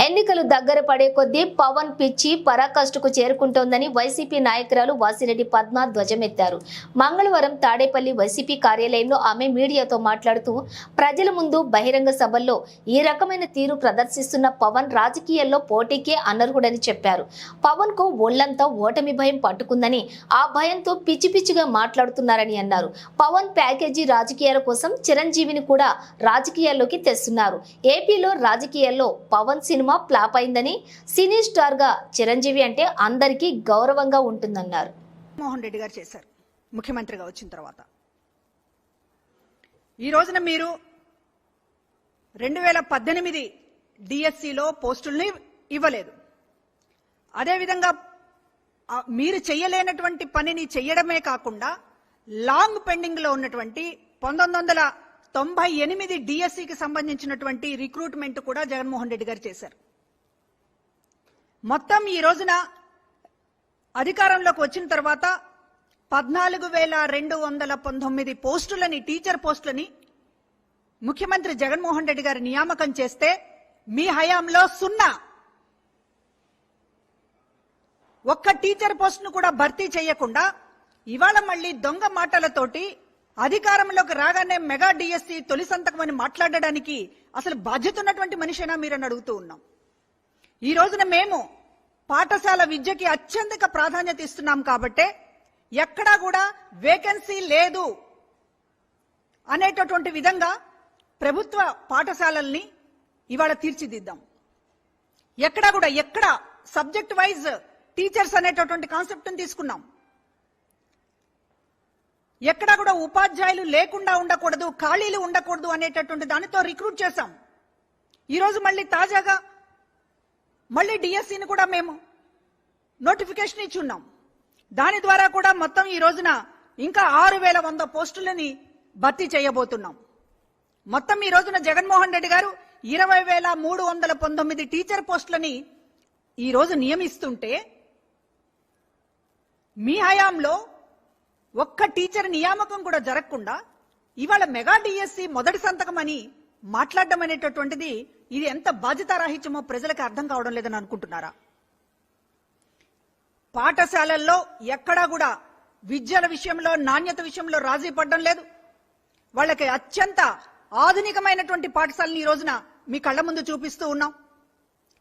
ఎన్నికలు దగ్గర పడే కొద్దీ పవన్ పిచ్చి పరాకాష్ఠకు చేరుకుంటోందని వైసీపీ నాయకురాలు వాసిరెడ్డి పద్మ ధ్వజమెత్తారు. మంగళవారం తాడేపల్లి వైసీపీ కార్యాలయంలో ఆమె మీడియాతో మాట్లాడుతూ ప్రజల ముందు బహిరంగ సభల్లో ఈ రకమైన తీరు ప్రదర్శిస్తున్న పవన్ రాజకీయాల్లో పోటీకే అనర్హుడని చెప్పారు. పవన్కు ఒళ్ళంతా ఓటమి భయం పట్టుకుందని ఆ భయంతో పిచ్చి పిచ్చిగా మాట్లాడుతున్నారని అన్నారు. పవన్ ప్యాకేజీ రాజకీయాల కోసం చిరంజీవిని కూడా రాజకీయాల్లోకి తెస్తున్నారు. ఏపీలో రాజకీయాల్లో పవన్ సినిమా ఫ్లాప్ అయిందని సినీ స్టార్గా చిరంజీవి అంటే అందరికీ గౌరవంగా ఉంటుందన్నారు. మోహన్ రెడ్డి గారు చేశారు. ముఖ్యమంత్రిగా వచ్చిన తర్వాత. ఈ రోజున మీరు రెండు వేల పద్దెనిమిది డిఎస్సిలో పోస్టుల్ని ఇవ్వలేదు. అదేవిధంగా మీరు చెయ్యలేనటువంటి పనిని చెయ్యడమే కాకుండా లాంగ్ పెండింగ్లో ఉన్నటువంటి పంతొమ్మిది వందల తొంభై ఎనిమిది డిఎస్సికి సంబంధించినటువంటి రిక్రూట్మెంట్ కూడా జగన్మోహన్ రెడ్డి గారు చేశారు. మొత్తం ఈ రోజున అధికారంలోకి వచ్చిన తర్వాత పద్నాలుగు వేల రెండు వందల పంతొమ్మిది పోస్టులని టీచర్ పోస్టులని ముఖ్యమంత్రి జగన్మోహన్ రెడ్డి గారు నియామకం చేస్తే మీ హయాంలో సున్నా. ఒక్క టీచర్ పోస్టును కూడా భర్తీ చేయకుండా ఇవాళ మళ్ళీ దొంగ మాటలతోటి అధికారంలోకి రాగానే మెగా డిఎస్సి తొలి సంతకం అని మాట్లాడడానికి అసలు బాధ్యత ఉన్నటువంటి మనిషేనా మీరని అడుగుతూ ఉన్నాం. ఈ రోజున మేము పాఠశాల విద్యకి అత్యంత ప్రాధాన్యత ఇస్తున్నాం కాబట్టే ఎక్కడా కూడా వేకెన్సీ లేదు అనేటటువంటి విధంగా ప్రభుత్వ పాఠశాలల్ని ఇవాళ తీర్చిదిద్దాం. ఎక్కడా కూడా ఎక్కడ సబ్జెక్ట్ వైజ్ టీచర్స్ అనేటటువంటి కాన్సెప్ట్ తీసుకున్నాం. ఎక్కడా కూడా ఉపాధ్యాయులు లేకుండా ఉండకూడదు ఖాళీలు ఉండకూడదు అనేటటువంటి దానితో రిక్రూట్ చేశాం. ఈరోజు మళ్ళీ తాజాగా మళ్ళీ డిఎస్సిని కూడా మేము నోటిఫికేషన్ ఇచ్చి ఉన్నాం. దాని ద్వారా కూడా మొత్తం ఈ రోజున ఇంకా ఆరు వేల వంద పోస్టులని భర్తీ చేయబోతున్నాం. మొత్తం ఈ రోజున జగన్మోహన్ రెడ్డి గారు ఇరవై వేల మూడు వందల పంతొమ్మిది టీచర్ పోస్టులని ఈరోజు నియమిస్తుంటే మీ హయాంలో ఒక్క టీచర్ నియామకం కూడా జరగకుండా ఇవాళ మెగా డిఎస్సి మొదటి సంతకం అని మాట్లాడడం అనేటటువంటిది ఇది ఎంత బాధ్యతారాహిత్యమో ప్రజలకు అర్థం కావడం లేదని అనుకుంటున్నారా? పాఠశాలల్లో ఎక్కడా కూడా విద్యల విషయంలో నాణ్యత విషయంలో రాజీ పడడం లేదు. వాళ్ళకి అత్యంత ఆధునికమైనటువంటి పాఠశాలని ఈ రోజున మీ కళ్ళ ముందు చూపిస్తూ ఉన్నాం.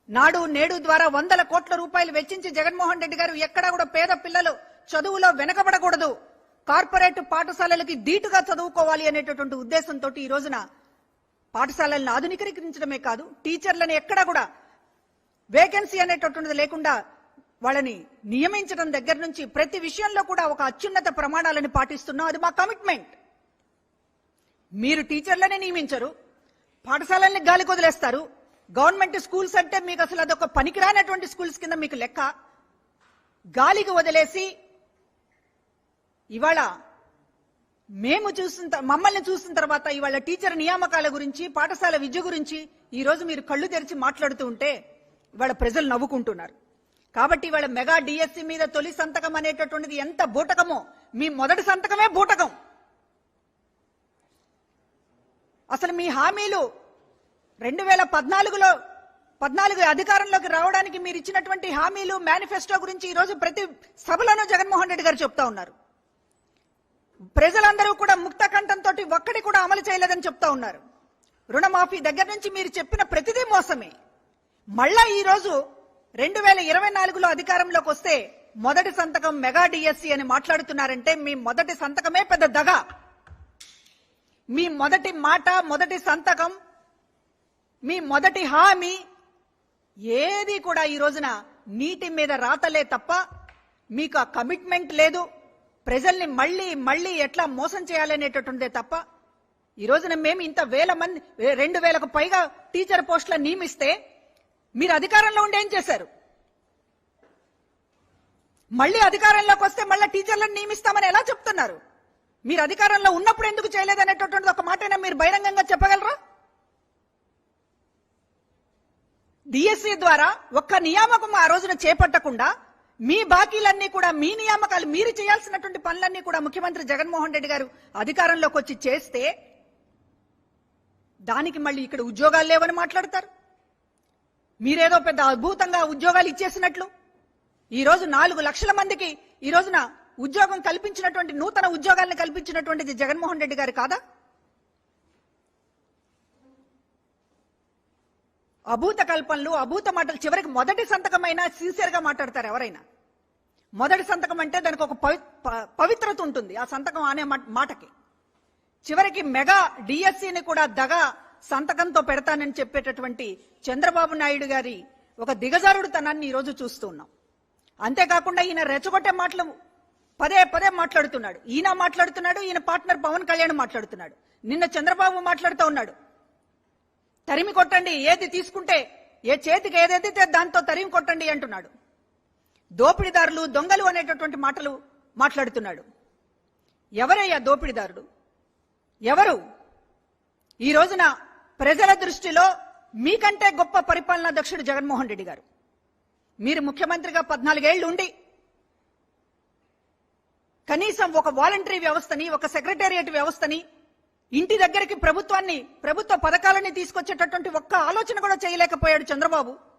నాడు నేడు ద్వారా వందల కోట్ల రూపాయలు వెచ్చించి జగన్మోహన్ రెడ్డి గారు ఎక్కడా కూడా పేద పిల్లలు చదువులో వెనకబడకూడదు కార్పొరేట్ పాఠశాలలకి ధీటుగా చదువుకోవాలి అనేటటువంటి ఉద్దేశంతో ఈ రోజున పాఠశాలలను ఆధునీకరించడమే కాదు టీచర్లను ఎక్కడా కూడా వేకెన్సీ అనేటటువంటిది లేకుండా వాళ్ళని నియమించడం దగ్గర నుంచి ప్రతి విషయంలో కూడా ఒక అత్యున్నత ప్రమాణాలను పాటిస్తున్నాం అది మా కమిట్మెంట్. మీరు టీచర్లనే నియమించరు పాఠశాలల్ని గాలి వదిలేస్తారు గవర్నమెంట్ స్కూల్స్ అంటే మీకు అసలు అదొక పనికిరానటువంటి స్కూల్స్ కింద మీకు లెక్క. గాలికి వదిలేసి ఇవాళ మేము చూసిన మమ్మల్ని చూసిన తర్వాత ఇవాళ టీచర్ నియామకాల గురించి పాఠశాల విద్య గురించి ఈ రోజు మీరు కళ్ళు తెరిచి మాట్లాడుతూ ఉంటే ఇవాళ ప్రజలు నవ్వుకుంటున్నారు. కాబట్టి ఇవాళ మెగా డిఎస్సి మీద తొలి సంతకం అనేటటువంటిది ఎంత బూటకమో మీ మొదటి సంతకమే బూటకం. అసలు మీ హామీలు రెండు వేల పద్నాలుగులో పద్నాలుగు అధికారంలోకి రావడానికి మీరు ఇచ్చినటువంటి హామీలు మేనిఫెస్టో గురించి ఈరోజు ప్రతి సభలోనూ జగన్మోహన్ రెడ్డి గారు చెప్తా ఉన్నారు. ప్రజలందరూ కూడా ముక్త కంఠంతో ఒక్కడి కూడా అమలు చేయలేదని చెప్తా ఉన్నారు. రుణమాఫీ దగ్గర నుంచి మీరు చెప్పిన ప్రతిదీ మోసమే. మళ్ళా ఈ రోజు రెండు వేల ఇరవై నాలుగులో అధికారంలోకి వస్తే మొదటి సంతకం మెగా డిఎస్సి అని మాట్లాడుతున్నారంటే మీ మొదటి సంతకమే పెద్ద దగ. మీ మొదటి మాట మొదటి సంతకం మీ మొదటి హామీ ఏది కూడా ఈ రోజున నీటి మీద రాతలే తప్ప మీకు ఆ కమిట్మెంట్ లేదు. ప్రజల్ని మళ్ళీ మళ్ళీ ఎట్లా మోసం చేయాలనేటటువంటిదే తప్ప ఈ రోజున మేము ఇంత వేల మంది రెండు వేలకు పైగా టీచర్ పోస్టుల నియమిస్తే మీరు అధికారంలో ఉండి ఏం చేశారు? మళ్ళీ అధికారంలోకి వస్తే మళ్ళీ టీచర్లను నియమిస్తామని ఎలా చెప్తున్నారు? మీరు అధికారంలో ఉన్నప్పుడు ఎందుకు చేయలేదనేటటువంటిది ఒక మాటైనా మీరు బహిరంగంగా చెప్పగలరా? డిఎస్సి ద్వారా ఒక్క నియామకం ఆ రోజున చేపట్టకుండా మీ బాకీలన్నీ కూడా మీ నియామకాలు మీరు చేయాల్సినటువంటి పనులన్నీ కూడా ముఖ్యమంత్రి జగన్మోహన్ రెడ్డి గారు అధికారంలోకి వచ్చి చేస్తే దానికి మళ్ళీ ఇక్కడ ఉద్యోగాలు లేవని మాట్లాడతారు. మీరేదో పెద్ద అద్భుతంగా ఉద్యోగాలు ఇచ్చేసినట్లు. ఈరోజు నాలుగు లక్షల మందికి ఈ రోజున ఉద్యోగం కల్పించినటువంటి నూతన ఉద్యోగాలను కల్పించినటువంటిది జగన్మోహన్ రెడ్డి గారు కాదా? అభూత కల్పనలు అభూత మాటలు చివరికి మొదటి సంతకమైనా సిన్సియర్గా మాట్లాడతారు ఎవరైనా. మొదటి సంతకం అంటే దానికి ఒక పవి- పవిత్రత ఉంటుంది. ఆ సంతకం అనే మాటకి. చివరికి మెగా డిఎస్సిని కూడా దగ సంతకంతో పెడతానని చెప్పేటటువంటి చంద్రబాబు నాయుడు గారి ఒక దిగజారుడుతనాన్ని ఈ రోజు చూస్తూ ఉన్నాం. అంతేకాకుండా ఈయన రెచ్చగొట్టే మాటలు పదే పదే మాట్లాడుతున్నాడు. ఈయన మాట్లాడుతున్నాడు ఈయన పార్ట్నర్ పవన్ కళ్యాణ్ మాట్లాడుతున్నాడు. నిన్న చంద్రబాబు మాట్లాడుతూ ఉన్నాడు. తరిమి కొట్టండి ఏది తీసుకుంటే ఏ చేతికి ఏదైతే దాంతో తరిమి కొట్టండి అంటున్నాడు. దోపిడీదారులు దొంగలు అనేటటువంటి మాటలు మాట్లాడుతున్నాడు. ఎవరయ్యా దోపిడీదారుడు? ఎవరు? ఈ రోజున ప్రజల దృష్టిలో మీకంటే గొప్ప పరిపాలనా దక్షుడు జగన్మోహన్ రెడ్డి గారు. మీరు ముఖ్యమంత్రిగా పద్నాలుగేళ్ళు ఉండి కనీసం ఒక వాలంటరీ వ్యవస్థని ఒక సెక్రటేరియట్ వ్యవస్థని ఇంటి దగ్గరికి ప్రభుత్వాన్ని ప్రభుత్వ పథకాలని తీసుకొచ్చేటటువంటి ఒక్క ఆలోచన కూడా చేయలేకపోయాడు చంద్రబాబు.